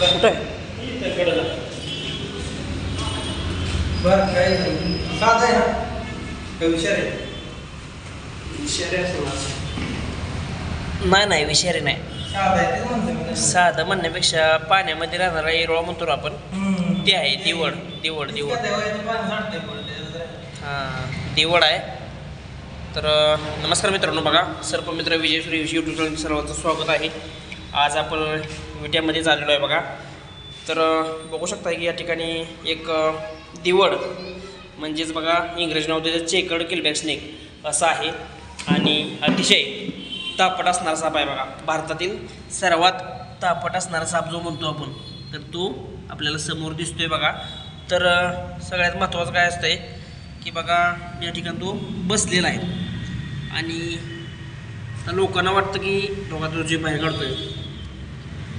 कुठं आहे? बरं काय साधं आहे ना का विचार आहे? नाही नाही विषारी नाही. साधं म्हणण्यापेक्षा पाण्यामध्ये राहणारा एरोळा म्हणतो आपण. ते आहे दिवड दिवड दिवड. हां दिवड आहे. तर नमस्कार मित्रांनो बघा सर्पमित्र विजय सूर्यवंशी यूट्यूब चॅनल सर्वांचं स्वागत आहे. आज आपण विट्यामध्ये चाललेलो आहे बघा. तर बघू शकता की या ठिकाणी एक दिवड म्हणजेच बघा इंग्रजी नाव त्याचं चेकड किलबॅक स्नेक असं आहे. आणि अतिशय तापट असणारा साप आहे बघा. भारतातील सर्वात तापट असणारा साप जो म्हणतो आपण तर तो आपल्याला समोर दिसतोय बघा. तर सगळ्यात महत्त्वाचं काय असतंय की बघा या ठिकाणी तो बसलेला आहे. आणि लोकांना वाटतं की डोका तो जे बाहेर काढतोय.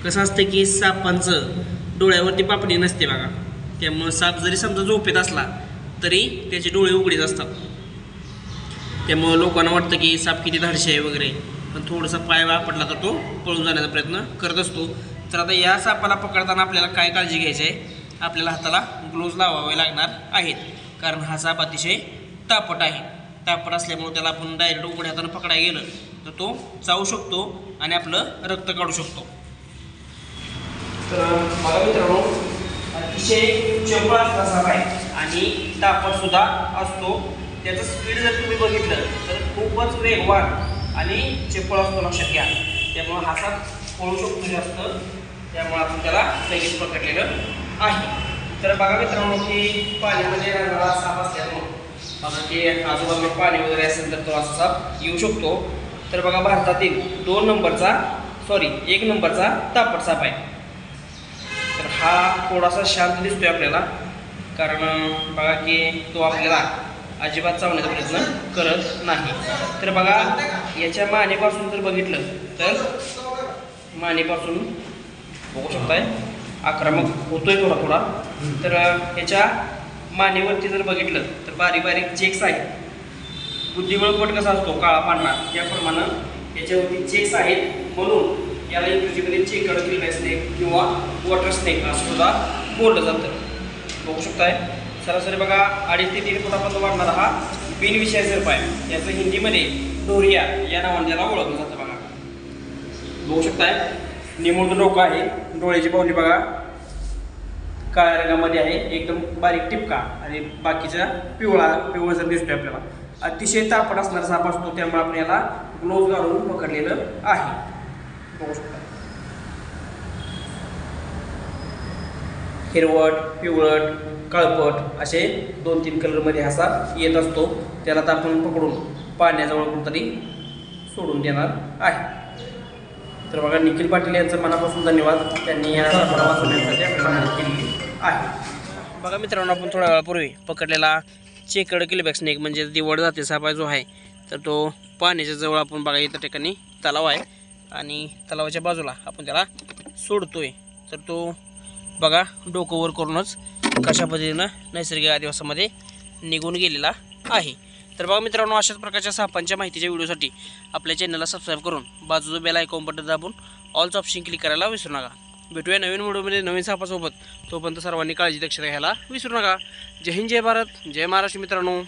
कसं असतं की सापांचं डोळ्यावरती पापणी नसते बघा. त्यामुळं साप जरी समजा झोपेत असला तरी त्याचे डोळे उघडीत असतात. त्यामुळं लोकांना वाटतं की साप किती धाडशी आहे वगैरे. पण थोडासा पाय वापडला तर तो पळून जाण्याचा प्रयत्न करत असतो. तर आता या सापाला पकडताना आपल्याला काय काळजी घ्यायची आहे? आपल्याला हाताला ग्लोव्ज लावावे लागणार आहेत. कारण हा साप अतिशय तापट आहे. तापट असल्यामुळे त्याला आपण डायरेक्ट उघड्या हातानं पकडायला गेलं तर तो चावू शकतो आणि आपलं रक्त काढू शकतो. तर बघा मित्रांनो अतिशय चपळ असला साप आहे आणि तापटसुद्धा असतो. त्याचं स्पीड जर तुम्ही बघितलं तर खूपच वेगवान आणि चपळ असतो लक्षात घ्या. त्यामुळं हा साप पळू शकतो जास्त. त्यामुळं आपण त्याला लगेच पकडलेलं आहे. तर बघा मित्रांनो की पाण्यामध्ये राहणारा साप असल्यामुळं बघा की आजूबाजूला पाणी वगैरे असेल तर तो असा साप येऊ शकतो. तर बघा भारतातील दोन नंबरचा सॉरी एक नंबरचा तापट साप आहे. हा थोडासा शांत दिसतोय आपल्याला. कारण बघा की तो आपल्याला अजिबात चावण्याचा प्रयत्न करत नाही. तर बघा याच्या मानेपासून जर बघितलं तर मानेपासून बघू शकताय आक्रमक होतोय थोडा थोडा. तर याच्या मानेवरती जर बघितलं तर बारीक बारीक चेक्स आहेत. बुद्धिबळ पट कसा असतो? काळा पांढरा. त्याप्रमाणे याच्यावरती चेक्स आहेत. म्हणून याला इंग्रजीमध्ये चेकड किल्ला स्नेक किंवा वॉटर स्नेक असं सुद्धा बोललं जातं. बघू शकताय. सरासरी बघा अडीच ते तीन फुटापर्यंत वाढणारा हा बिनविषय सर्प आहे याचं हिंदीमध्ये डोरिया या नावाने त्याला ओळखलं जातं बघा. बघू शकताय. निमुळतं डोकं आहे. डोळ्याची पावली बघा. काळ्या रंगामध्ये आहे. एकदम बारीक टिपका आणि बाकीच्या पिवळा पिवळसर दिसतोय आपल्याला. अतिशय तापट असणारा साप असतो त्यामुळे आपण याला ग्लोव्ह घालून पकडलेलं आहे. बघू शकता हिरवट पिवळट काळपट असे दोन तीन कलरमध्ये असा येत असतो. त्याला तर आपण पकडून पाण्याजवळ कुठंतरी सोडून देणार आहे. तर बघा निखिल पाटील यांचं मनापासून धन्यवाद. त्यांनी या केली आहे. बघा मित्रांनो आपण थोड्या वेळापूर्वी पकडलेला चेकड किलबॅक स्नेक म्हणजे दिवड जाते सापा जो आहे तर तो पाण्याच्या जवळ आपण बघा इतर ठिकाणी तलाव आहे. आणि तलावाच्या बाजूला आपण त्याला सोडतोय. तर तो बघा डोकं वर करूनच कशा पद्धतीनं नैसर्गिक आदिवासामध्ये निघून गेलेला आहे. तर बघा मित्रांनो अशाच प्रकारच्या सापांच्या माहितीच्या व्हिडिओसाठी आपल्या चॅनलला सबस्क्राईब करून बाजूचं बेल आयकॉन बटन दाबून ऑलचं ऑप्शन क्लिक करायला विसरू नका. भेटूया नवीन व्हिडिओमध्ये नवीन सापासोबत. तोपर्यंत सर्वांनी काळजी दक्षता घ्यायला विसरू नका. जय हिंद जय भारत जय महाराष्ट्र मित्रांनो.